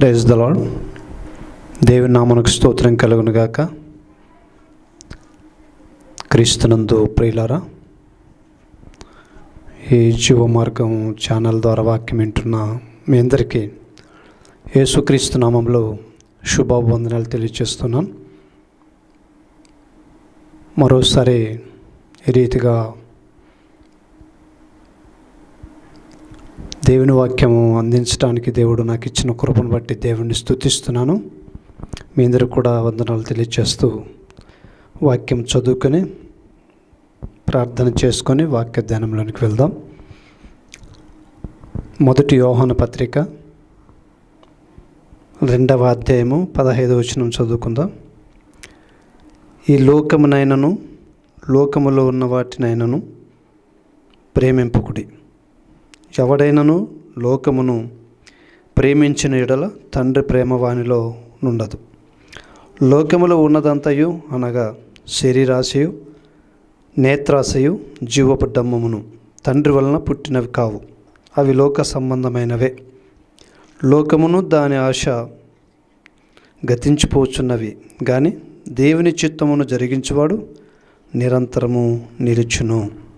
Praise the lord దేవుని నామనకు స్తోత్రం కలుగును గాక. క్రీస్తునందు ప్రియులారా ఈ జీవ మార్గం ఛానల్ ద్వారా వాక్యం వింటున్న మీ అందరికీ యేసుక్రీస్తు నామంలో శుభాభివందనాలు తెలియజేస్తున్నాను. మరోసారి ఈ రీతిగా దేవుని వాక్యము అందించడానికి దేవుడు నాకు ఇచ్చిన కృపను బట్టి దేవుణ్ణి స్థుతిస్తున్నాను మీ అందరూ కూడా వందనాలు తెలియజేస్తూ వాక్యం చదువుకొని ప్రార్థన చేసుకొని వాక్య ధ్యానంలోనికి వెళ్దాం. మొదటి యోహన పత్రిక రెండవ అధ్యాయము పదహైదు వచనం చదువుకుందాం. ఈ లోకమునైనను లోకములో ఉన్న వాటినైనను ప్రేమింపుకుడి. ఎవడైనను లోకమును ప్రేమించిన ఎడల తండ్రి ప్రేమ వానిలో నుండదు. లోకములో ఉన్నదంతయు అనగా శరీరాశయు నేత్రాశయు జీవపు డమ్మమును తండ్రి వలన పుట్టినవి కావు. అవి లోక సంబంధమైనవే. లోకమును దాని ఆశ గతించిపోచున్నవి. కానీ దేవుని చిత్తమును జరిగించువాడు నిరంతరము నిలుచును.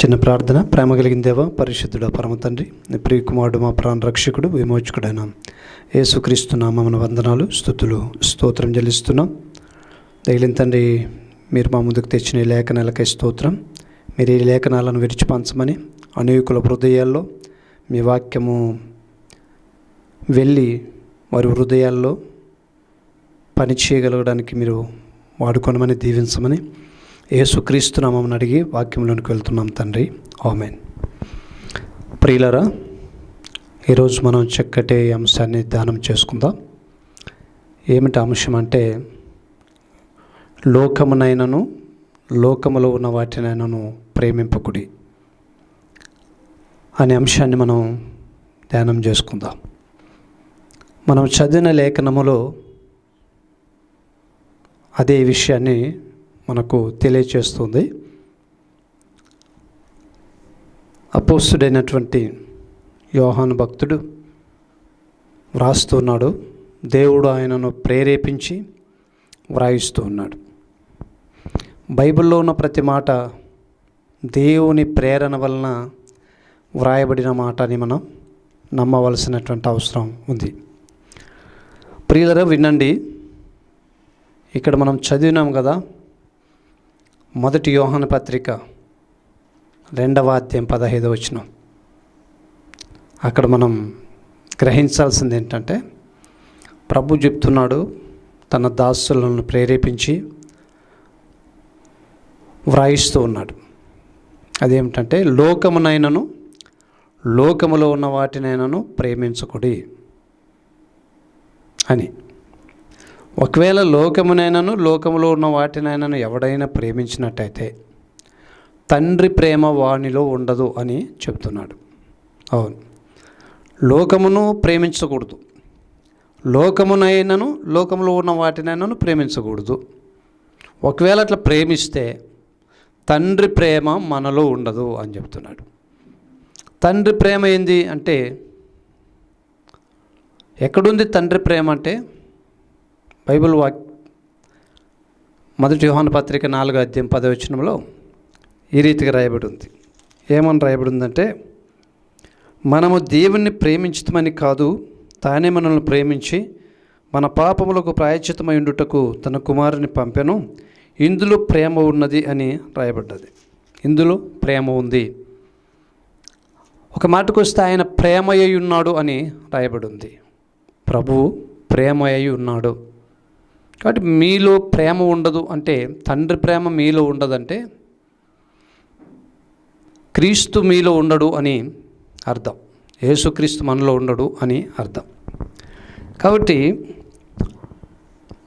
చిన్న ప్రార్థన. ప్రేమ కలిగిన దేవ పరిశుద్ధుడ పరమ తండ్రి నీ ప్రియకుమారుడు మా ప్రాణ రక్షకుడు విమోచకుడైన యేసుక్రీస్తు మన వందనాలు స్థుతులు స్తోత్రం చెల్లిస్తున్నాం. దగిలిన తండ్రి మీరు మా ముందుకు తెచ్చిన ఈ లేఖనాలకై స్తోత్రం. మీరు ఈ లేఖనాలను విడిచిపంచమని అనేకుల హృదయాల్లో మీ వాక్యము వెళ్ళి వారి హృదయాల్లో పని చేయగలగడానికి మీరు వాడుకొనమని దీవించమని యేసుక్రీస్తు నామం అడిగి వాక్యంలోనికి వెళ్తున్నాం తండ్రి. ఆమెన్. ప్రియులరా ఈరోజు మనం చక్కటి అంశాన్ని ధ్యానం చేసుకుందాం. ఏమిటి అంశం అంటే లోకమునైనను లోకములో ఉన్న వాటినైనను ప్రేమింపకుడి అనే అంశాన్ని మనం ధ్యానం చేసుకుందాం. మనం చదివిన లేఖనములో అదే విషయాన్ని మనకు తెలియచేస్తుంది. అపోస్తుడైనటువంటి యోహాను భక్తుడు వ్రాస్తున్నాడు దేవుడు ఆయనను ప్రేరేపించి వ్రాయిస్తూ ఉన్నాడు. బైబిల్లో ఉన్న ప్రతి మాట దేవుని ప్రేరణ వలన వ్రాయబడిన మాట అని మనం నమ్మవలసినటువంటి అవసరం ఉంది. ప్రియులరా వినండి. ఇక్కడ మనం చదివినాం కదా మొదటి యోహాన పత్రిక రెండవ అధ్యాయం పదహైదు వచ్చిన అక్కడ మనం గ్రహించాల్సింది ఏంటంటే ప్రభు చెప్తున్నాడు తన దాసులను ప్రేరేపించి వ్రాయిస్తూ ఉన్నాడు. అదేమిటంటే లోకమునైనను లోకములో ఉన్న వాటినైనను ప్రేమించకుడి అని. ఒకవేళ లోకమునైనను లోకములో ఉన్న వాటినైనను ఎవడైనా ప్రేమించినట్టయితే తండ్రి ప్రేమ వాణిలో ఉండదు అని చెప్తున్నాడు. అవును. లోకమును ప్రేమించకూడదు. లోకమునైనను లోకములో ఉన్న వాటినైనాను ప్రేమించకూడదు. ఒకవేళ అట్లా ప్రేమిస్తే తండ్రి ప్రేమ మనలో ఉండదు అని చెప్తున్నాడు. తండ్రి ప్రేమ ఏంది అంటే ఎక్కడుంది తండ్రి ప్రేమ అంటే? బైబిల్ వాక్ మొదటి యోహాన పత్రిక నాలుగో అధ్యాయం పదవచనంలో ఈ రీతిగా రాయబడి ఉంది ఏమని రాయబడి ఉందంటే మనము దేవుణ్ణి ప్రేమించమని కాదు తానే మనల్ని ప్రేమించి మన పాపములకు ప్రాయచితమై ఉండుటకు తన కుమారుని పంపెను. ఇందులో ప్రేమ ఉన్నది అని రాయబడ్డది. ఇందులో ప్రేమ ఉంది. ఒక మాటకు వస్తే ఆయన ప్రేమయ్య ఉన్నాడు అని రాయబడి ఉంది ప్రభువు ప్రేమయ్య ఉన్నాడు. కాబట్టి మీలో ప్రేమ ఉండదు అంటే తండ్రి ప్రేమ మీలో ఉండదంటే క్రీస్తు మీలో ఉండడు అని అర్థం. యేసుక్రీస్తు మనలో ఉండడు అని అర్థం. కాబట్టి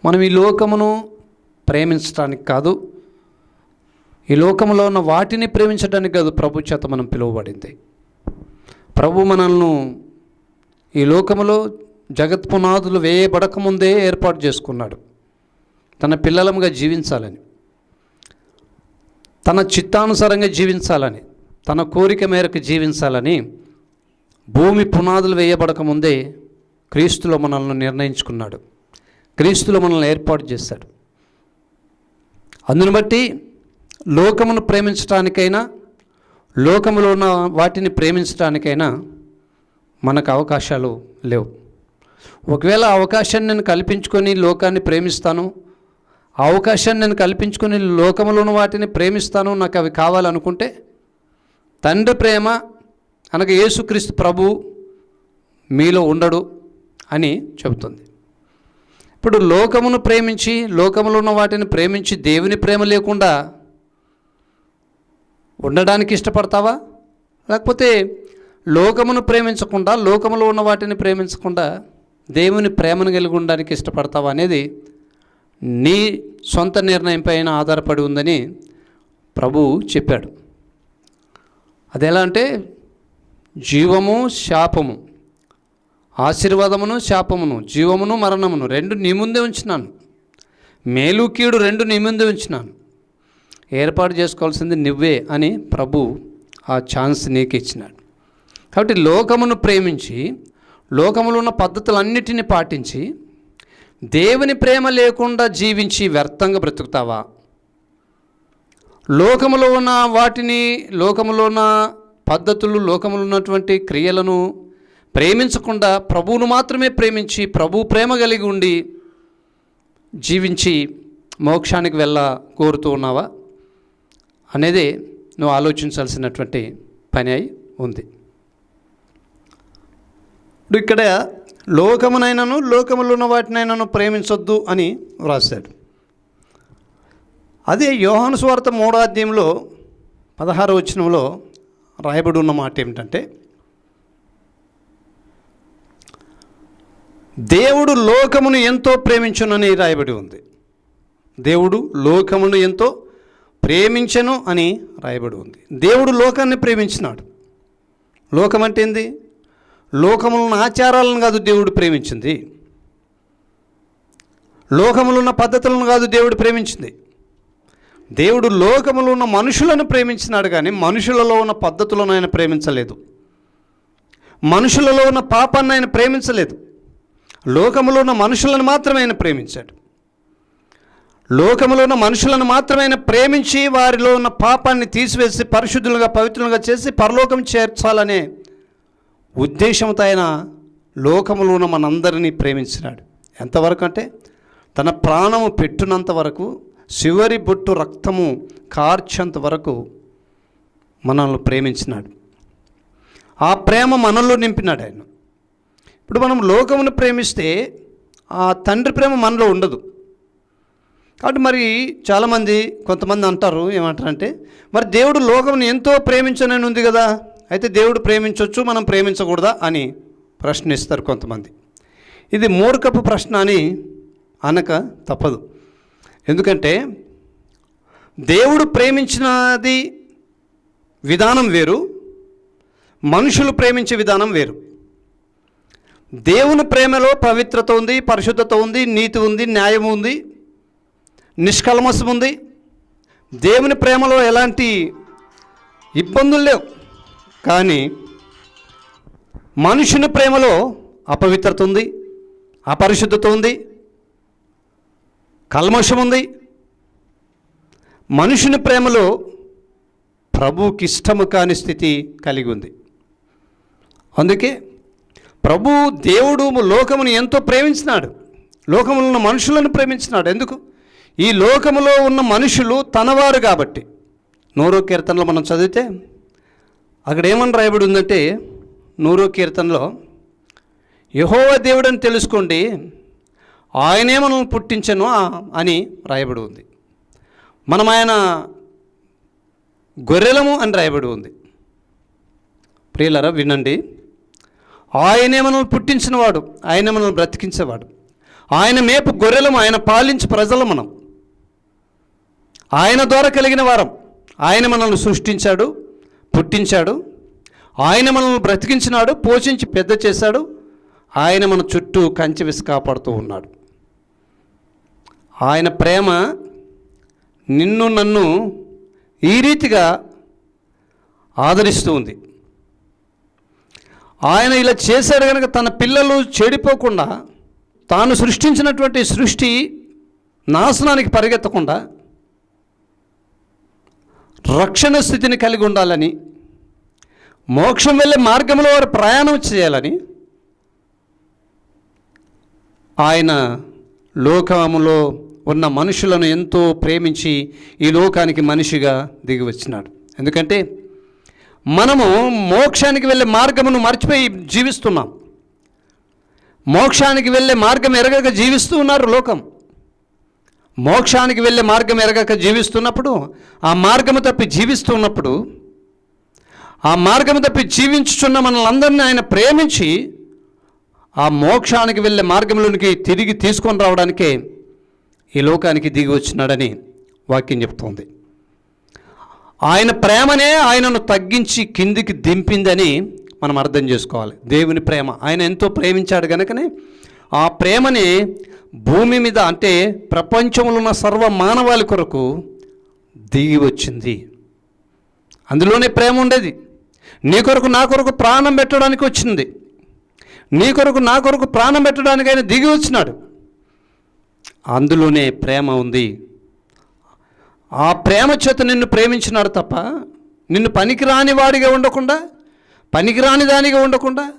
మనం ఈ లోకమును ప్రేమించడానికి కాదు ఈ లోకంలో ఉన్న వాటిని ప్రేమించడానికి కాదు ప్రభు చేత మనం పిలువబడింది. ప్రభు మనల్ని ఈ లోకములో జగత్ పునాదులు వేయబడకముందే ఏర్పాటు చేసుకున్నాడు. తన పిల్లలముగా జీవించాలని తన చిత్తానుసారంగా జీవించాలని తన కోరిక మేరకు జీవించాలని భూమి పునాదులు వేయబడక ముందే క్రీస్తులో మనల్ని నిర్ణయించుకున్నాడు. క్రీస్తులో మనల్ని ఏర్పాటు చేశాడు. అందును బట్టి లోకమును ప్రేమించడానికైనా లోకములో ఉన్న వాటిని ప్రేమించడానికైనా మనకు అవకాశాలు లేవు. ఒకవేళ అవకాశాన్ని నేను కల్పించుకొని లోకాన్ని ప్రేమిస్తాను అవకాశాన్ని నేను కల్పించుకొని లోకములో ఉన్న వాటిని ప్రేమిస్తాను నాకు అవి కావాలనుకుంటే తండ్రి ప్రేమ అనగా యేసుక్రీస్తు ప్రభు మీలో ఉండడు అని చెబుతుంది. ఇప్పుడు లోకమును ప్రేమించి లోకములో ఉన్న వాటిని ప్రేమించి దేవుని ప్రేమ లేకుండా ఉండడానికి ఇష్టపడతావా? లేకపోతే లోకమును ప్రేమించకుండా లోకములో ఉన్న వాటిని ప్రేమించకుండా దేవుని ప్రేమను కలిగి ఉండడానికి ఇష్టపడతావా అనేది నీ సొంత నిర్ణయం పైన ఆధారపడి ఉందని ప్రభు చెప్పాడు. అది ఎలా అంటే జీవము శాపము ఆశీర్వాదమును శాపమును జీవమును మరణమును రెండు నీ ముందే ఉంచినాను. మేలు కీడు రెండు నీ ముందే ఉంచినాను. ఏర్పాటు చేసుకోవాల్సింది నువ్వే అని ప్రభు ఆ ఛాన్స్ నీకు ఇచ్చినాడు. కాబట్టి లోకమును ప్రేమించి లోకములో ఉన్న పద్ధతులన్నిటిని పాటించి దేవుని ప్రేమ లేకుండా జీవించి వ్యర్థంగా బ్రతుకుతావా? లోకములో ఉన్న వాటిని లోకములో ఉన్న పద్ధతులు లోకములో ఉన్నటువంటి క్రియలను ప్రేమించకుండా ప్రభువును మాత్రమే ప్రేమించి ప్రభు ప్రేమ కలిగి ఉండి జీవించి మోక్షానికి వెళ్ళ కోరుతూ ఉన్నావా? అనేది నువ్వు ఆలోచించాల్సినటువంటి పని అయి ఉంది. ఇప్పుడు ఇక్కడ లోకమునైనను లోకములున్న వాటినైనాను ప్రేమించొద్దు అని వ్రాశాడు. అదే యోహాను స్వార్థ మూడో అధ్యాయంలో పదహారు వచనంలో రాయబడి ఉన్న మాట ఏమిటంటే దేవుడు లోకమును ఎంతో ప్రేమించునని రాయబడి ఉంది. దేవుడు లోకమును ఎంతో ప్రేమించను అని రాయబడి ఉంది. దేవుడు లోకాన్ని ప్రేమించినాడు. లోకం అంటే ఏంది? లోకములను ఆచారాలను కాదు దేవుడు ప్రేమించింది. లోకములు ఉన్న పద్ధతులను కాదు దేవుడు ప్రేమించింది. దేవుడు లోకములో ఉన్న మనుషులను ప్రేమించినాడు కానీ మనుషులలో ఉన్న పద్ధతులను ఆయన ప్రేమించలేదు. మనుషులలో ఉన్న పాపాన్ని ఆయన ప్రేమించలేదు. లోకములో ఉన్న మనుషులను మాత్రమే ఆయన ప్రేమించాడు. లోకములో ఉన్న మనుషులను మాత్రమే ఆయన ప్రేమించి వారిలో ఉన్న పాపాన్ని తీసివేసి పరిశుద్ధులుగా పవిత్రులుగా చేసి పరలోకం చేర్చాలనే ఉద్దేశంతో ఆయన లోకములో ఉన్న మనందరినీ ప్రేమించినాడు. ఎంతవరకు అంటే తన ప్రాణము పెట్టునంత వరకు చివరి బొట్టు రక్తము కార్చేంత వరకు మనల్ని ప్రేమించినాడు. ఆ ప్రేమ మనలో నింపినాడు ఆయన. ఇప్పుడు మనం లోకమును ప్రేమిస్తే ఆ తండ్రి ప్రేమ మనలో ఉండదు. కాబట్టి మరి చాలామంది కొంతమంది అంటారు ఏమంటారంటే మరి దేవుడు లోకమును ఎంతో ప్రేమించనని ఉంది కదా. అయితే దేవుడు ప్రేమించవచ్చు మనం ప్రేమించకూడదా అని ప్రశ్నిస్తారు కొంతమంది. ఇది మూర్ఖపు ప్రశ్న అని అనక తప్పదు. ఎందుకంటే దేవుడు ప్రేమించినది విధానం వేరు మనుషులు ప్రేమించే విధానం వేరు. దేవుని ప్రేమలో పవిత్రత ఉంది పరిశుద్ధత ఉంది నీతి ఉంది న్యాయం ఉంది నిష్కల్మసం ఉంది. దేవుని ప్రేమలో ఎలాంటి ఇబ్బందులు లేవు. కానీ మనుషుని ప్రేమలో అపవిత్రత ఉంది అపరిశుద్ధత ఉంది కల్మషం ఉంది. మనుషుని ప్రేమలో ప్రభువుకి ఇష్టము కాని స్థితి కలిగి ఉంది. అందుకే ప్రభు దేవుడు లోకమును ఎంతో ప్రేమించినాడు. లోకములో ఉన్న మనుషులను ప్రేమించినాడు. ఎందుకు? ఈ లోకములో ఉన్న మనుషులు తనవారు కాబట్టి. నూరో కీర్తనలో మనం చదివితే అక్కడ ఏమని రాయబడి ఉందంటే నూరో కీర్తనలో యహోవ దేవుడని తెలుసుకోండి ఆయనే మనల్ని పుట్టించను అని రాయబడి ఉంది. మనం ఆయన గొర్రెలము అని రాయబడి ఉంది. ప్రియులరా వినండి. ఆయనే మనల్ని పుట్టించినవాడు ఆయనే మనల్ని బ్రతికించేవాడు. ఆయన మేపు గొర్రెలము ఆయన పాలించి ప్రజలు మనం. ఆయన ద్వారా కలిగిన వారం ఆయన మనల్ని సృష్టించాడు పుట్టించాడు. ఆయన మనల్ని బ్రతికించినాడు పోషించి పెద్ద చేశాడు. ఆయన మన చుట్టూ కంచె విసి కాపాడుతూ ఉన్నాడు. ఆయన ప్రేమ నిన్ను నన్ను ఈ రీతిగా ఆదరిస్తూ ఉంది. ఆయన ఇలా చేశాడు కనుక తన పిల్లలు చెడిపోకుండా తాను సృష్టించినటువంటి సృష్టి నాశనానికి పరిగెత్తకుండా రక్షణ స్థితిని కలిగి ఉండాలని మోక్షం వెళ్ళే మార్గంలో వారు ప్రయాణం చేయాలని ఆయన లోకములో ఉన్న మనుషులను ఎంతో ప్రేమించి ఈ లోకానికి మనిషిగా దిగి వచ్చినాడు ఎందుకంటే మనము మోక్షానికి వెళ్ళే మార్గమును మర్చిపోయి జీవిస్తున్నాం. మోక్షానికి వెళ్ళే మార్గం ఎరగక జీవిస్తూ ఉన్నారు లోకం. మోక్షానికి వెళ్ళే మార్గం ఎరగక జీవిస్తున్నప్పుడు ఆ మార్గము తప్పి జీవిస్తున్నప్పుడు ఆ మార్గము తప్పి జీవించుచున్న మనల్ని ఆయన ప్రేమించి ఆ మోక్షానికి వెళ్ళే మార్గంలోనికి తిరిగి తీసుకొని రావడానికే ఈ లోకానికి దిగి వచ్చినాడని వాక్యం చెప్తోంది. ఆయన ప్రేమనే ఆయనను తగ్గించి కిందికి దింపిందని మనం అర్థం చేసుకోవాలి. దేవుని ప్రేమ. ఆయన ఎంతో ప్రేమించాడు కనుకనే ఆ ప్రేమని భూమి మీద అంటే ప్రపంచంలో ఉన్న సర్వ మానవాళి కొరకు దిగి వచ్చింది. అందులోనే ప్రేమ ఉండేది. నీ కొరకు నా కొరకు ప్రాణం పెట్టడానికి వచ్చింది. నీ కొరకు నా కొరకు ప్రాణం పెట్టడానికి ఆయన దిగి వచ్చినాడు. అందులోనే ప్రేమ ఉంది. ఆ ప్రేమ చేత నిన్ను ప్రేమించినాడు తప్ప నిన్ను పనికిరాని వాడిగా ఉండకుండా పనికిరాని దానిగా ఉండకుండా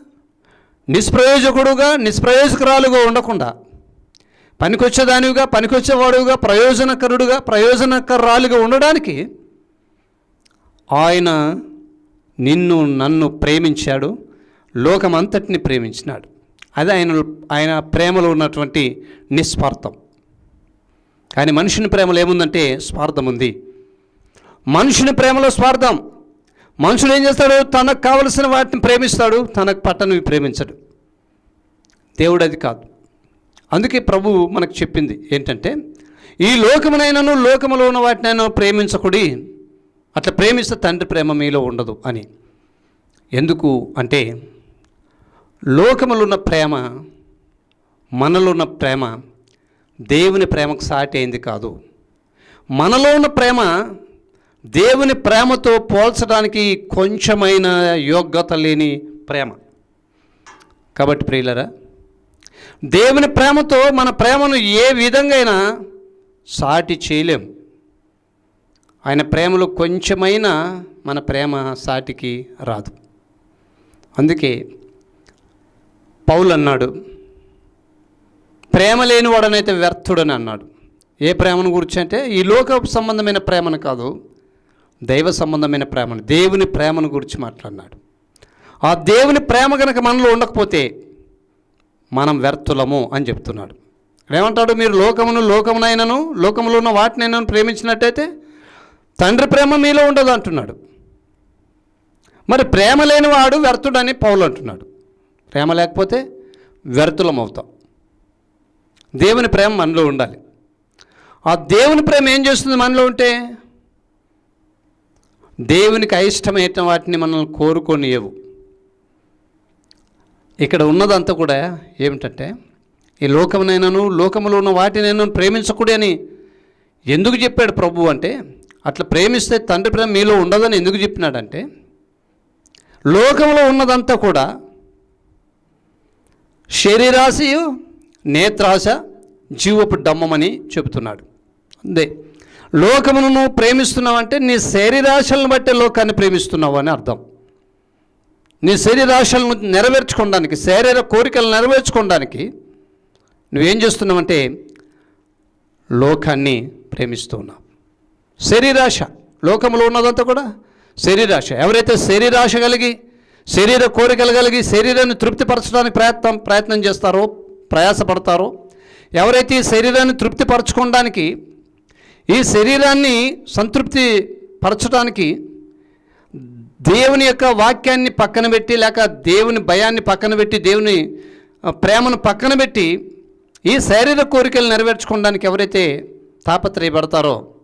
నిష్ప్రయోజకుడుగా నిష్ప్రయోజకురాలుగా ఉండకుండా పనికొచ్చేదానివిగా పనికొచ్చేవాడుగా ప్రయోజనకరుడుగా ప్రయోజనకరాలుగా ఉండడానికి ఆయన నిన్ను నన్ను ప్రేమించాడు లోకమంతటిని ప్రేమించినాడు. అది ఆయన ఆయన ప్రేమలో ఉన్నటువంటి నిస్వార్థం. కానీ మనుషుని ప్రేమలో ఏముందంటే స్వార్థం ఉంది మనుషుని ప్రేమలో స్వార్థం. మనుషుడు ఏం చేస్తాడు? తనకు కావలసిన వాటిని ప్రేమిస్తాడు తనకు పట్టణవి ప్రేమించడు. దేవుడు అది కాదు. అందుకే ప్రభు మనకు చెప్పింది ఏంటంటే ఈ లోకమునైనను లోకములో ఉన్న వాటినైనా ప్రేమించకుడి అట్లా ప్రేమిస్తే తండ్రి ప్రేమ మీలో ఉండదు అని. ఎందుకు అంటే లోకములో ఉన్న ప్రేమ మనలో ఉన్న ప్రేమ దేవుని ప్రేమకు సాటి అయింది కాదు. మనలో ఉన్న ప్రేమ దేవుని ప్రేమతో పోల్చడానికి కొంచెమైన యోగ్యత లేని ప్రేమ. కాబట్టి ప్రియులరా దేవుని ప్రేమతో మన ప్రేమను ఏ విధంగా సాటి చేయలేం. ఆయన ప్రేమలో కొంచెమైనా మన ప్రేమ సాటికి రాదు. అందుకే పౌలు అన్నాడు ప్రేమ లేనివాడనైతే వ్యర్థుడని అన్నాడు. ఏ ప్రేమను గురించి అంటే ఈ లోక సంబంధమైన ప్రేమను కాదు దైవ సంబంధమైన ప్రేమను దేవుని ప్రేమను గురించి మాట్లాడినాడు. ఆ దేవుని ప్రేమ కనుక మనలో ఉండకపోతే మనం వ్యర్థులము అని చెప్తున్నాడు. ఏమంటాడు మీరు లోకమును లోకమునైనను లోకములో ఉన్న వాటినైనా ప్రేమించినట్టయితే తండ్రి ప్రేమ మీలో ఉండదు అంటున్నాడు. మరి ప్రేమ లేనివాడు వ్యర్థుడని పౌలు అంటున్నాడు. ప్రేమ లేకపోతే వ్యర్థులం అవుతాం దేవుని ప్రేమ మనలో ఉండాలి. ఆ దేవుని ప్రేమ ఏం చేస్తుంది మనలో ఉంటే? దేవునికి అయిష్టమైన వాటిని మనల్ని కోరుకొనియవు ఇక్కడ ఉన్నదంతా కూడా ఏమిటంటే ఈ లోకమునైనాను లోకములో ఉన్న వాటినైనా ప్రేమించకూడదు అని ఎందుకు చెప్పాడు ప్రభు అంటే అట్లా ప్రేమిస్తే తండ్రి ప్రేమ మీలో ఉండదని ఎందుకు చెప్పినాడంటే లోకంలో ఉన్నదంతా కూడా శరీరాశయు నేత్రాశ జీవపు డమ్మమని చెబుతున్నాడు. అందే లోకమును నువ్వు ప్రేమిస్తున్నావంటే నీ శరీరాశలను బట్టే లోకాన్ని ప్రేమిస్తున్నావు అని అర్థం. నీ శరీరాశలను నెరవేర్చుకోవడానికి శరీర కోరికలు నెరవేర్చుకోవడానికి నువ్వేం చేస్తున్నావంటే లోకాన్ని ప్రేమిస్తూ ఉన్నావు. శరీరాశ లోకంలో ఉన్నదంతా కూడా శరీరాశ. ఎవరైతే శరీరాశ కలిగి శరీర కోరికలు కలిగి శరీరాన్ని తృప్తిపరచడానికి ప్రయత్నం ప్రయత్నం చేస్తారో ప్రయాసపడతారో ఎవరైతే ఈ శరీరాన్ని తృప్తిపరచుకోవడానికి ఈ శరీరాన్ని సంతృప్తి పరచడానికి దేవుని యొక్క వాక్యాన్ని పక్కన పెట్టి లేక దేవుని భయాన్ని పక్కన పెట్టి దేవుని ప్రేమను పక్కన పెట్టి ఈ శారీరక కోరికలు నెరవేర్చుకోవడానికి ఎవరైతే తాపత్రయపడతారో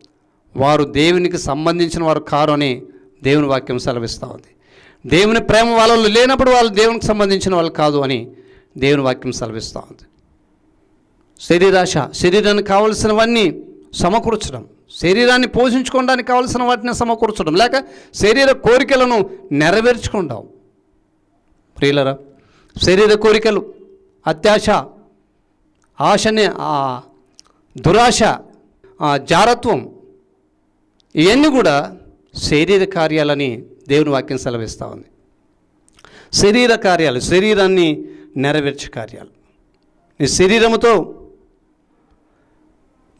వారు దేవునికి సంబంధించిన వారు కారు అని దేవుని వాక్యం సెలవిస్తూ ఉంది. దేవుని ప్రేమ వాళ్ళలో లేనప్పుడు వాళ్ళు దేవునికి సంబంధించిన వాళ్ళు కాదు అని దేవుని వాక్యం సెలవిస్తూ ఉంది. శరీరాశ శరీరానికి కావలసినవన్నీ సమకూర్చడం. శరీరాన్ని పోషించుకోవడానికి కావలసిన వాటిని సమకూర్చడం. లేక శరీర కోరికలను నెరవేర్చుకుంటాం. ప్రియులరా శరీర కోరికలు అత్యాశ ఆశనే ఆ దురాశ ఆ జారత్వం ఇవన్నీ కూడా శరీర కార్యాలని దేవుని వాక్యం సెలవిస్తూ ఉంది. శరీర కార్యాలు శరీరాన్ని నెరవేర్చే కార్యాలు. నీ శరీరముతో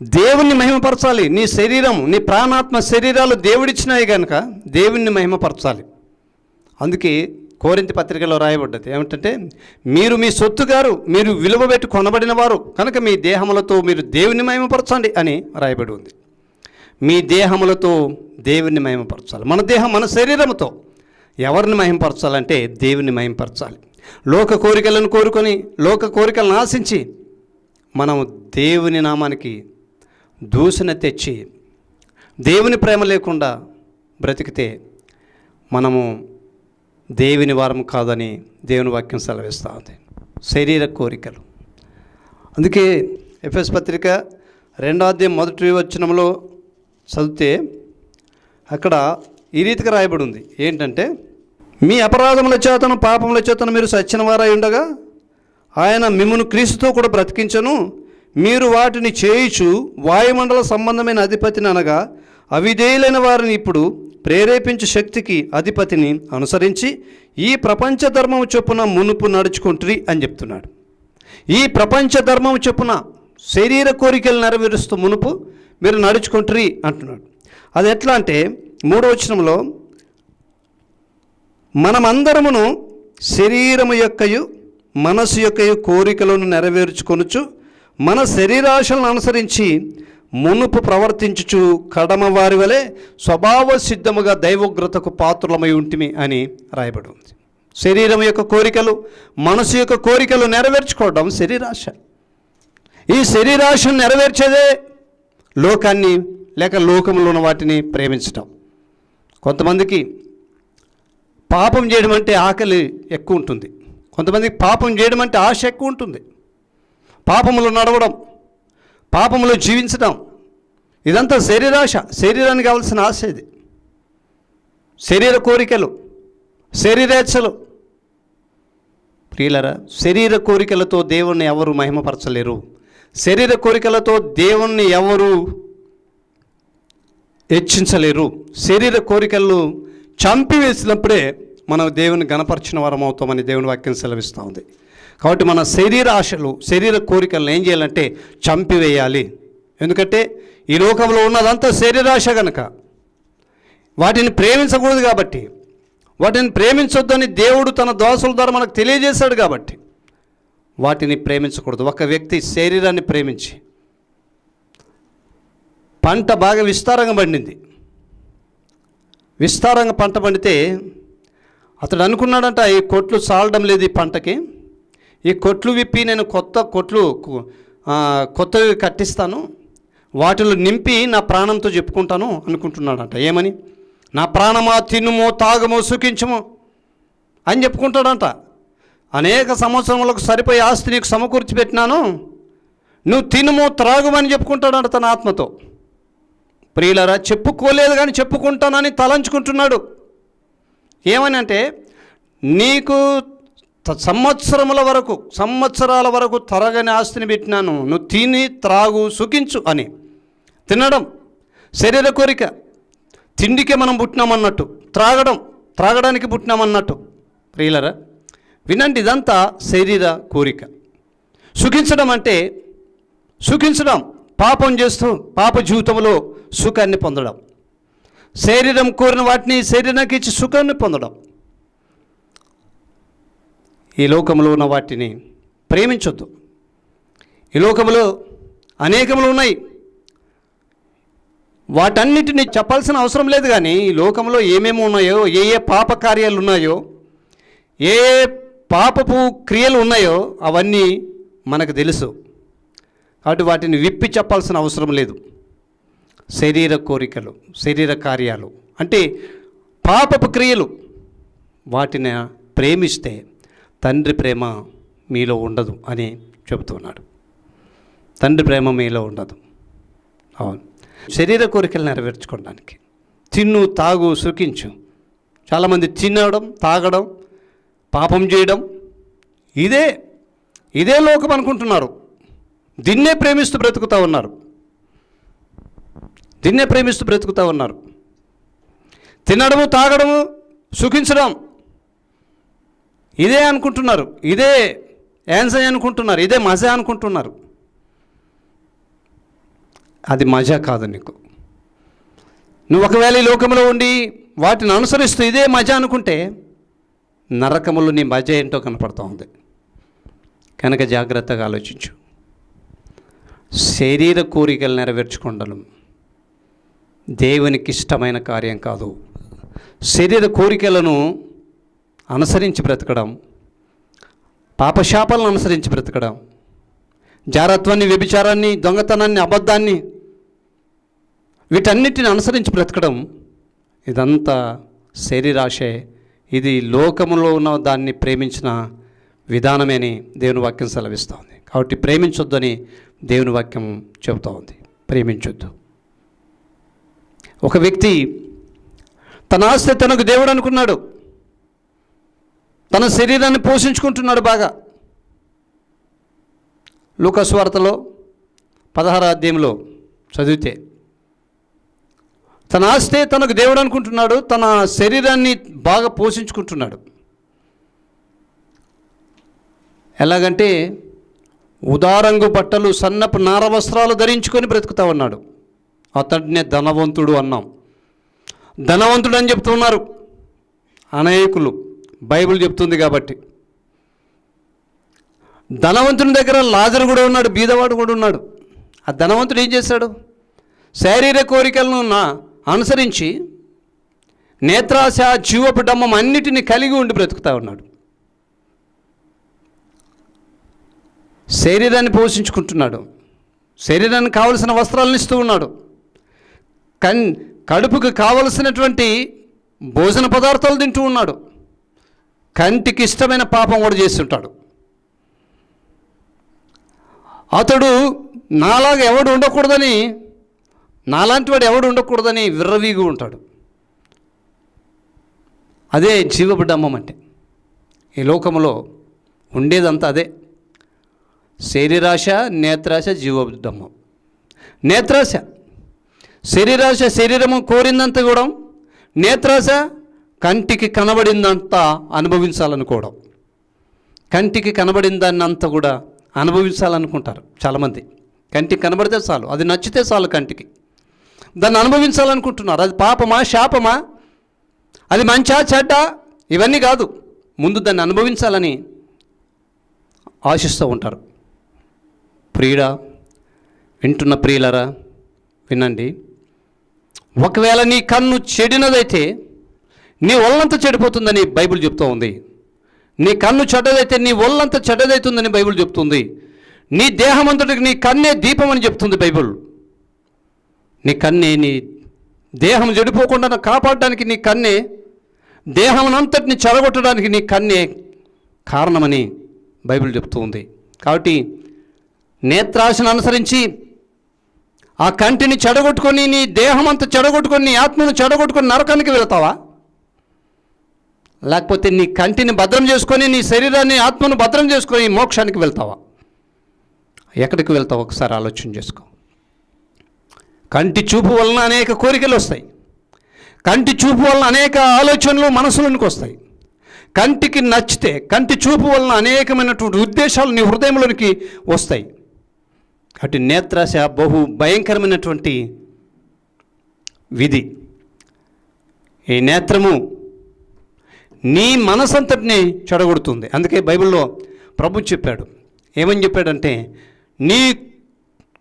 దేవుణ్ణి మహిమపరచాలి. నీ శరీరం నీ ప్రాణాత్మ శరీరాలు దేవుడిచ్చినాయి కనుక దేవుణ్ణి మహిమపరచాలి. అందుకే కోరింతి పత్రికలో రాయబడ్డది. ఏమిటంటే మీరు మీ సొత్తు గారు మీరు విలువ పెట్టి కొనబడిన వారు కనుక మీ దేహములతో మీరు దేవుని మహిమపరచండి అని రాయబడి ఉంది. మీ దేహములతో దేవుని మహిమపరచాలి. మన దేహం మన శరీరంతో ఎవరిని మహిమపరచాలంటే దేవుని మహిమపరచాలి. లోక కోరికలను కోరుకొని లోక కోరికలను ఆశించి మనం దేవుని నామానికి దూషణ తెచ్చి దేవుని ప్రేమ లేకుండా బ్రతికితే మనము దేవుని వారం కాదని దేవుని వాక్యం సెలవిస్తూ ఉంది. శరీర కోరికలు. అందుకే ఎఫ్ఎస్ పత్రిక రెండో మొదటి వచనంలో చదివితే అక్కడ ఈ రీతిగా రాయబడి ఉంది ఏంటంటే మీ అపరాధముల చేతను పాపముల చేతను మీరు సచ్చిన వారై ఉండగా ఆయన మిమ్మను క్రీస్తుతో కూడా బ్రతికించను. మీరు వాటిని చేయుచు వాయుమండల సంబంధమైన అధిపతిని అనగా అవిధేయులైన వారిని ఇప్పుడు ప్రేరేపించు శక్తికి అధిపతిని అనుసరించి ఈ ప్రపంచ ధర్మము చొప్పున మునుపు నడుచుకుంటురి అని చెప్తున్నాడు. ఈ ప్రపంచ ధర్మం చొప్పున శరీర కోరికలు నెరవేరుస్తూ మునుపు మీరు నడుచుకుంటురి అంటున్నాడు. అది ఎట్లా అంటే మూడో వచనంలో మనమందరమును శరీరము యొక్కయు మనసు యొక్కయు కోరికలను నెరవేర్చుకొనుచు మన శరీరాశలను అనుసరించి మునుపు ప్రవర్తించుచు కడమ వారి వలె స్వభావ సిద్ధముగా దైవోగ్రతకు పాత్రులమై ఉంటిమి అని రాయబడి ఉంది శరీరం యొక్క కోరికలు మనసు యొక్క కోరికలు నెరవేర్చుకోవడం శరీరాశ. ఈ శరీరాశను నెరవేర్చేదే లోకాన్ని లేక లోకంలో ఉన్న వాటిని ప్రేమించటం. కొంతమందికి పాపం చేయడం అంటే ఆకలి ఎక్కువ ఉంటుంది. కొంతమందికి పాపం చేయడం అంటే ఆశ ఎక్కువ ఉంటుంది. పాపములు నడవడం పాపములో జీవించడం ఇదంతా శరీరాశ శరీరానికి కావాల్సిన ఆశ ఇది. శరీర కోరికలు శరీరేచ్ఛలు. ప్రియులరా శరీర కోరికలతో దేవుణ్ణి ఎవరు మహిమపరచలేరు? శరీర కోరికలతో దేవుణ్ణి ఎవరు హెచ్చించలేరు? శరీర కోరికలను చంపివేసినప్పుడే మనం దేవుని గణపరిచిన వారం అవుతామని దేవుని వాక్యం సెలవిస్తూ ఉంది. కాబట్టి మన శరీర ఆశలు శరీర కోరికలను ఏం చేయాలంటే చంపివేయాలి. ఎందుకంటే ఈ లోకంలో ఉన్నదంతా శరీరాశ కనుక వాటిని ప్రేమించకూడదు కాబట్టి. వాటిని ప్రేమించొద్దని దేవుడు తన దోషుల ద్వారా మనకు తెలియజేశాడు కాబట్టి. వాటిని ప్రేమించకూడదు. ఒక వ్యక్తి శరీరాన్ని ప్రేమించి పంట బాగా విస్తారంగా పండింది. విస్తారంగా పంట పండితే అతడు అనుకున్నాడంట ఈ కొట్లు చాలడం లేదు ఈ పంటకి. ఈ కొట్లు విప్పి నేను కొత్త కొట్లు కొత్తవి కట్టిస్తాను. వాటిలో నింపి నా ప్రాణంతో చెప్పుకుంటాను అనుకుంటున్నాడంట. ఏమని? నా ప్రాణమా తినుము తాగము సుఖించము అని చెప్పుకుంటాడంట. అనేక సంవత్సరములకు సరిపోయే ఆస్తి నీకు సమకూర్చి పెట్టినాను. నువ్వు తినుము త్రాగుమని చెప్పుకుంటాడంట తన ఆత్మతో. ప్రియులరా చెప్పుకోలేదు కానీ చెప్పుకుంటానని తలంచుకుంటున్నాడు. ఏమని అంటే నీకు సంవత్సరముల వరకు సంవత్సరాల వరకు తరగని ఆస్తిని పెట్టినాను. నువ్వు తిని త్రాగు సుఖించు అని. తినడం శరీర కోరిక. తిండికే మనం పుట్టినామన్నట్టు. త్రాగడం త్రాగడానికి పుట్టినామన్నట్టు. ప్రియులరా వినండి ఇదంతా శరీర కోరిక. సుఖించడం అంటే సుఖించడం పాపం చేస్తూ పాప జీవితంలో సుఖాన్ని పొందడం. శరీరం కోరిన వాటిని శరీరానికి ఇచ్చి సుఖాన్ని పొందడం. ఈ లోకంలో ఉన్న వాటిని ప్రేమించొద్దు. ఈ లోకంలో అనేకములు ఉన్నాయి. వాటన్నిటిని చెప్పాల్సిన అవసరం లేదు కానీ ఈ లోకంలో ఏమేమి ఉన్నాయో ఏ ఏ పాప కార్యాలు ఉన్నాయో ఏ ఏ పాపపు క్రియలు ఉన్నాయో అవన్నీ మనకు తెలుసు. కాబట్టి వాటిని విప్పి చెప్పాల్సిన అవసరం లేదు. శరీర కోరికలు శరీర కార్యాలు అంటే పాపపు క్రియలు వాటిని ప్రేమిస్తే తండ్రి ప్రేమ మీలో ఉండదు అని చెబుతున్నాడు. తండ్రి ప్రేమ మీలో ఉండదు. అవును. శరీర కోరికలు నెరవేర్చుకోవడానికి. తిన్ను తాగు సుఖించు. చాలామంది తినడం తాగడం పాపం చేయడం ఇదే ఇదే లోకం అనుకుంటున్నారు. దీన్నే ప్రేమిస్తూ బ్రతుకుతూ ఉన్నారు. దీన్నే ప్రేమిస్తూ బ్రతుకుతూ ఉన్నారు. తినడము తాగడము సుఖించడం ఇదే అనుకుంటున్నారు. ఇదే యాన్సై అనుకుంటున్నారు. ఇదే మజా అనుకుంటున్నారు. అది మజా కాదు నీకు. నువ్వు ఒకవేళ ఈ లోకంలో ఉండి వాటిని అనుసరిస్తూ ఇదే మజా అనుకుంటే నరకములు నీ మజా ఏంటో కనపడుతూ ఉంది. కనుక జాగ్రత్తగా ఆలోచించు. శరీర కోరికలు నెరవేర్చుకోవడం దేవునికి ఇష్టమైన కార్యం కాదు. శరీర కోరికలను అనుసరించి బ్రతకడం పాపశాపాలను అనుసరించి బ్రతకడం జారత్వాన్ని వ్యభిచారాన్ని దొంగతనాన్ని అబద్ధాన్ని వీటన్నిటిని అనుసరించి బ్రతకడం ఇదంతా శరీరాశే. ఇది లోకములో ఉన్న దాన్ని ప్రేమించిన విధానమే అని దేవుని వాక్యం సెలవిస్తోంది. కాబట్టి ప్రేమించొద్దని దేవుని వాక్యం చెబుతూ ఉంది ప్రేమించొద్దు. ఒక వ్యక్తి తన ఆస్తి తనకు దేవుడు అనుకున్నాడు. తన శరీరాన్ని పోషించుకుంటున్నాడు బాగా. లూకాసు పదహార అధ్యాయంలో చదివితే తన ఆస్తే తనకు దేవుడు అనుకుంటున్నాడు తన శరీరాన్ని బాగా పోషించుకుంటున్నాడు. ఎలాగంటే ఉదారంగు బట్టలు సన్నపు నార వస్త్రాలు ధరించుకొని బ్రతుకుతా ఉన్నాడు. అతడినే ధనవంతుడు అన్నాం. ధనవంతుడు అని చెప్తున్నారు అనేకులు. బైబిల్ చెప్తుంది కాబట్టి. ధనవంతుని దగ్గర లాజరు కూడా ఉన్నాడు బీదవాడు కూడా ఉన్నాడు. ఆ ధనవంతుడు ఏం చేశాడు? శారీరక కోరికలను అనుసరించి నేత్రాశ జీవపు డమ్మం అన్నిటినీ కలిగి ఉండి బ్రతుకుతా ఉన్నాడు. శరీరాన్ని పోషించుకుంటున్నాడు. శరీరానికి కావలసిన వస్త్రాలను ఇస్తూ ఉన్నాడు. కన్ కడుపుకు కావలసినటువంటి భోజన పదార్థాలు తింటూ ఉన్నాడు. కంటికి ఇష్టమైన పాపం కూడా చేస్తుంటాడు. అతడు నాలాగా ఎవడు ఉండకూడదని నాలాంటి వాడు ఎవడు ఉండకూడదని విర్రవీగు ఉంటాడు. అదే జీవబిడ్డమ్మం అంటే. ఈ లోకంలో ఉండేదంతా అదే. శరీరాశ నేత్రాశ జీవబిడ్డమ్మం నేత్రాశ. శరీరాశ శరీరము కోరిందంతా కూడా నేత్రాశ కంటికి కనబడిందంతా అనుభవించాలనుకోవడం. కంటికి కనబడిన దాన్ని అంతా కూడా అనుభవించాలనుకుంటారు చాలామంది. కంటికి కనబడితే చాలు అది నచ్చితే చాలు కంటికి. దాన్ని అనుభవించాలనుకుంటున్నారు. అది పాపమా శాపమా? అది మంచా చెడ్డ? ఇవన్నీ కాదు. ముందు దాన్ని అనుభవించాలని ఆశిస్తూ ఉంటారు. ప్రియుడా వింటున్న ప్రియులరా వినండి. ఒకవేళ నీ కన్ను చెడినదైతే నీ ఒళ్ళంతా చెడిపోతుందని బైబిల్ చెప్తూ ఉంది. నీ కన్ను చెడ్డదైతే నీ ఒళ్ళంతా చెడ్డదైతుందని బైబిల్ చెప్తుంది. నీ దేహమంతటికి నీ కన్నే దీపం అని చెప్తుంది బైబిల్. నీ కన్నే నీ దేహం చెడిపోకుండా కాపాడడానికి నీ కన్నే దేహమునంతటిని చెడగొట్టడానికి నీ కన్నే కారణమని బైబిల్ చెప్తూ ఉంది. కాబట్టి నేత్రాశను అనుసరించి ఆ కంటిని చెడగొట్టుకొని నీ దేహం అంతా చెడగొట్టుకొని నీ ఆత్మను చెడగొట్టుకొని నరకానికి వెళ్తావా? లేకపోతే నీ కంటిని భద్రం చేసుకొని నీ శరీరాన్ని ఆత్మను భద్రం చేసుకొని మోక్షానికి వెళ్తావా? ఎక్కడికి వెళ్తావు? ఒకసారి ఆలోచన చేసుకో. కంటి చూపు వలన అనేక కోరికలు వస్తాయి. కంటి చూపు వలన అనేక ఆలోచనలు మనసులోనికి వస్తాయి. కంటికి నచ్చితే కంటి చూపు వలన అనేకమైనటువంటి ఉద్దేశాలు నీ హృదయంలోనికి వస్తాయి. కాబట్టి నేత్రాశ బహు భయంకరమైనటువంటి విధి. ఈ నేత్రము నీ మనసంతటిని చెడగొడుతుంది. అందుకే బైబిల్లో ప్రభు చెప్పాడు. ఏమని చెప్పాడంటే నీ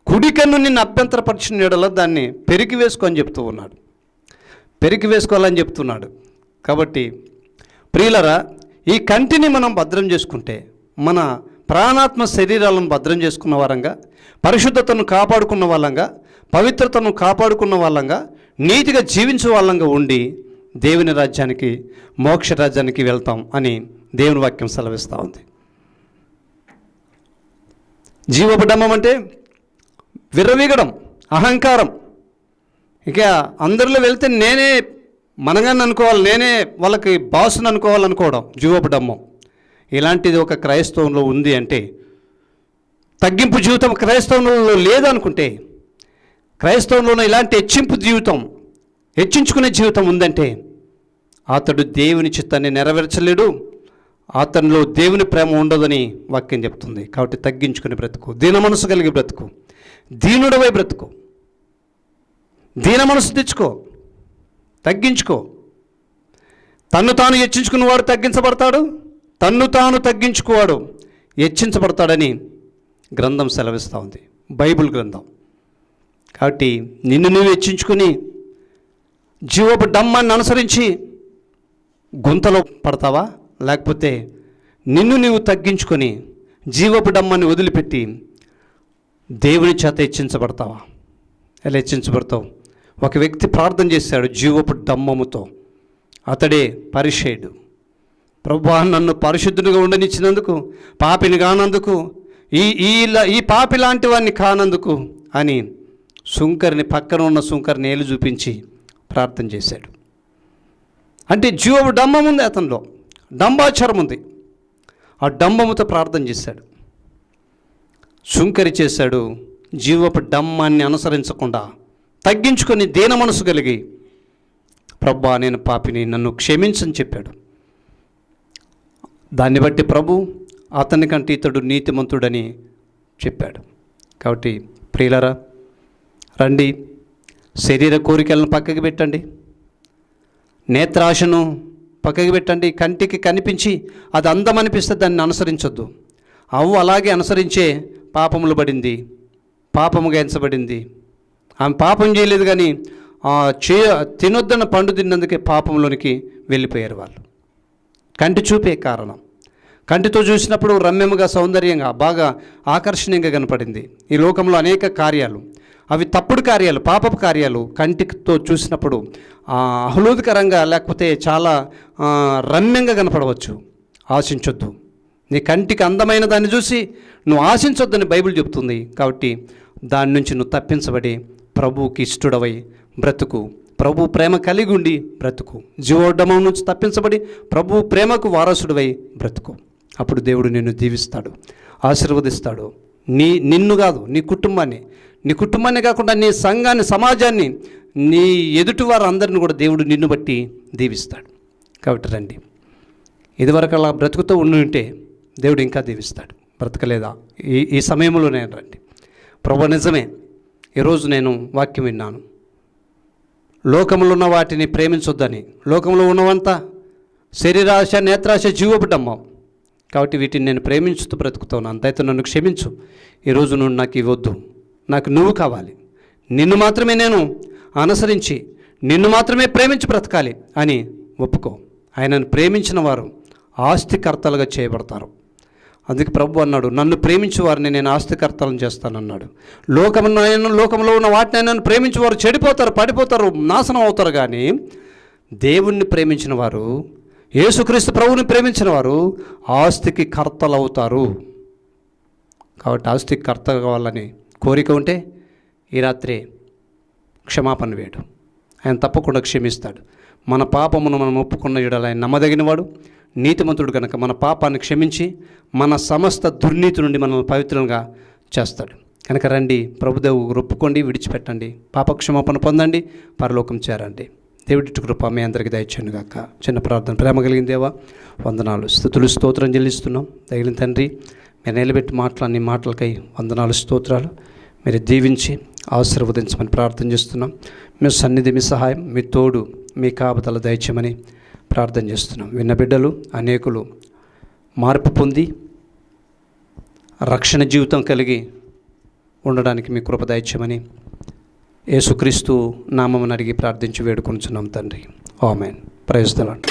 కుడికన్ను నిన్ను అభ్యంతరపరిచిన ఎడల దాన్ని పెరిగి వేసుకొని చెప్తూ ఉన్నాడు. పెరిగి వేసుకోవాలని చెప్తున్నాడు. కాబట్టి ప్రియులరా ఈ కంటిని మనం భద్రం చేసుకుంటే మన ప్రాణాత్మ శరీరాలను భద్రం చేసుకున్న వారంగా పరిశుద్ధతను కాపాడుకున్న వాళ్ళంగా పవిత్రతను కాపాడుకున్న వాళ్ళంగా నీతిగా జీవించే వాళ్ళంగా ఉండి దేవుని రాజ్యానికి మోక్ష రాజ్యానికి వెళ్తాం అని దేవుని వాక్యం సెలవిస్తూ ఉంది. జీవపడమం అంటే విర్రవీగడం అహంకారం. ఇక అందరిలో వెళ్తే నేనే మనగాన్ని అనుకోవాలి నేనే వాళ్ళకి బాసుని అనుకోవాలనుకోవడం జీవపడమ్మం ఇలాంటిది ఒక క్రైస్తవంలో ఉంది అంటే తగ్గింపు జీవితం క్రైస్తవంలో లేదనుకుంటే క్రైస్తవంలోనే ఇలాంటి హెచ్చింపు జీవితం హెచ్చించుకునే జీవితం ఉందంటే అతడు దేవుని చిత్తాన్ని నెరవేర్చలేడు అతనిలో దేవుని ప్రేమ ఉండదని వాక్యం చెప్తుంది. కాబట్టి తగ్గించుకుని బ్రతుకు. దీన మనసు కలిగి బ్రతుకు. దీనుడవై బ్రతుకు. దీన మనసు తెచ్చుకో. తగ్గించుకో. తన్ను తాను హెచ్చించుకున్నవాడు తగ్గించబడతాడు తన్ను తాను తగ్గించుకోవాడు హెచ్చించబడతాడని గ్రంథం సెలవిస్తూ ఉంది. బైబిల్ గ్రంథం. కాబట్టి నిన్ను నువ్వు హెచ్చించుకుని జీవపు డమ్మాన్ని అనుసరించి గుంతలో పడతావా? లేకపోతే నిన్ను నీవు తగ్గించుకొని జీవపు డమ్మాన్ని వదిలిపెట్టి దేవుని చేత హెచ్చించబడతావా? ఎలా హెచ్చించబడతావు? ఒక వ్యక్తి ప్రార్థన చేశాడు జీవపు డమ్మముతో. అతడే పరిషేడు. ప్రభా నన్ను పరిశుద్ధునిగా ఉండనిచ్చినందుకు పాపిని కానందుకు ఈ ఈ ఈ పాపి లాంటి వాడిని కానందుకు అని సుంకరిని పక్కన ఉన్న సుంకరిని ఏలు చూపించి ప్రార్థన చేశాడు. అంటే జీవపు డంబం ఉంది అతనిలో. డంబాచారం ఉంది. ఆ డంబముతో ప్రార్థన చేశాడు. సుంకరి చేశాడు. జీవపు డమ్మాన్ని అనుసరించకుండా తగ్గించుకొని దీన మనసు కలిగి ప్రభా నేను పాపిని నన్ను క్షమించని చెప్పాడు. దాన్ని బట్టి ప్రభు అతని కంటే ఇతడు నీతిమంతుడని చెప్పాడు. కాబట్టి ప్రియులరా రండి. శరీర కోరికలను పక్కకి పెట్టండి. నేత్రాశను పక్కకి పెట్టండి. కంటికి కనిపించి అది అందం అనిపిస్తే దాన్ని అనుసరించొద్దు. అవ్వు అలాగే అనుసరించే పాపములు పడింది. పాపముగా ఎంచబడింది. ఆమె పాపం చేయలేదు కానీ చే తినొద్దన్న పండు తిన్నందుకే పాపంలోనికి వెళ్ళిపోయారు వాళ్ళు. కంటి చూపే కారణం. కంటితో చూసినప్పుడు రమ్యముగా సౌందర్యంగా బాగా ఆకర్షణీయంగా కనపడింది. ఈ లోకంలో అనేక కార్యాలు. అవి తప్పుడు కార్యాలు పాపపు కార్యాలు కంటితో చూసినప్పుడు ఆహ్లాదకరంగా లేకపోతే చాలా రమ్యంగా కనపడవచ్చు. ఆశించొద్దు. నీ కంటికి అందమైన దాన్ని చూసి నువ్వు ఆశించొద్దని బైబిల్ చెప్తుంది కాబట్టి దాని నుంచి నువ్వు తప్పించబడి ప్రభువుకి ఇష్టడవై బ్రతుకు. ప్రభు ప్రేమ కలిగి ఉండి బ్రతుకు. జీవోడ్డమం నుంచి తప్పించబడి ప్రభు ప్రేమకు వారసుడివై బ్రతుకు. అప్పుడు దేవుడు నిన్ను దీవిస్తాడు ఆశీర్వదిస్తాడు. నీ నిన్ను కాదు నీ కుటుంబాన్ని నీ కుటుంబాన్ని కాకుండా నీ సంఘాన్ని సమాజాన్ని నీ ఎదుటి వారందరిని కూడా దేవుడు నిన్ను బట్టి దీవిస్తాడు. కాబట్టి రండి. ఇదివరకు అలా బ్రతుకుతూ ఉండి ఉంటే దేవుడు ఇంకా దీవిస్తాడు. బ్రతకలేదా? ఈ ఈ సమయంలో నేను రండి. ప్రభు నిజమే. ఈరోజు నేను వాక్యం విన్నాను. లోకంలో ఉన్న వాటిని ప్రేమించొద్దని. లోకంలో ఉన్నవంతా శరీరాశ నేత్రాశ జీవపడ్డమ్మ కాబట్టి వీటిని నేను ప్రేమించుతూ బ్రతుకుతాను అంతైతే నన్ను క్షమించు. ఈరోజు నువ్వు నాకు ఇవ్వద్దు. నాకు నువ్వు కావాలి. నిన్ను మాత్రమే నేను అనుసరించి నిన్ను మాత్రమే ప్రేమించి బ్రతకాలి అని ఒప్పుకో. ఆయనను ప్రేమించిన వారు ఆస్తికర్తలుగా చేయబడతారు. అందుకే ప్రభు అన్నాడు నన్ను ప్రేమించే వారిని నేను ఆస్తికర్తలను చేస్తానన్నాడు. లోకమును ఆయన లోకంలో ఉన్న వాటిని ఆయనను ప్రేమించేవారు చెడిపోతారు పడిపోతారు నాశనం అవుతారు. కానీ దేవుణ్ణి ప్రేమించిన వారు యేసుక్రీస్తు ప్రభుని ప్రేమించిన వారు ఆస్తికి కర్తలు అవుతారు. కాబట్టి ఆస్తికి కర్త కావాలని కోరిక ఉంటే ఈ రాత్రి క్షమాపణ వేడు. ఆయన తప్పకుండా క్షమిస్తాడు. మన పాపమును మనం ఒప్పుకున్న యెడల ఆయన నమ్మదగినవాడు నీతిమంతుడు కనుక మన పాపాన్ని క్షమించి మన సమస్త దుర్నీతి నుండి మనల్ని పవిత్రంగా చేస్తాడు. కనుక రండి ప్రభుదేవు ఒప్పుకోండి విడిచిపెట్టండి పాప క్షమాపణ పొందండి పరలోకం చేరండి. దేవుడి కృప మీ అందరికీ దయచేయండి గాక. చిన్న ప్రార్థన ప్రేమ కలిగిన దేవా వందనాలు స్థుతులు స్తోత్రం చెల్లిస్తున్నాం. తగిలిన తండ్రి మీరు నిలబెట్టి మాట్లాడిన మాటలకై వందనాలు స్తోత్రాలు. మీరు దీవించి ఆశీర్వదించమని ప్రార్థన చేస్తున్నాం. మీ సన్నిధి మీ సహాయం మీ తోడు మీ కాపతల దయచమని ప్రార్థన చేస్తున్నాం. విన్న బిడ్డలు అనేకులు మార్పు పొంది రక్షణ జీవితం కలిగి ఉండడానికి మీ కృప దయచమని యేసుక్రీస్తు నామం అడిగి ప్రార్థించి వేడుకొనుచున్నాం తండ్రి. ఆమెన్. ప్రయోజనాలు దలాంటి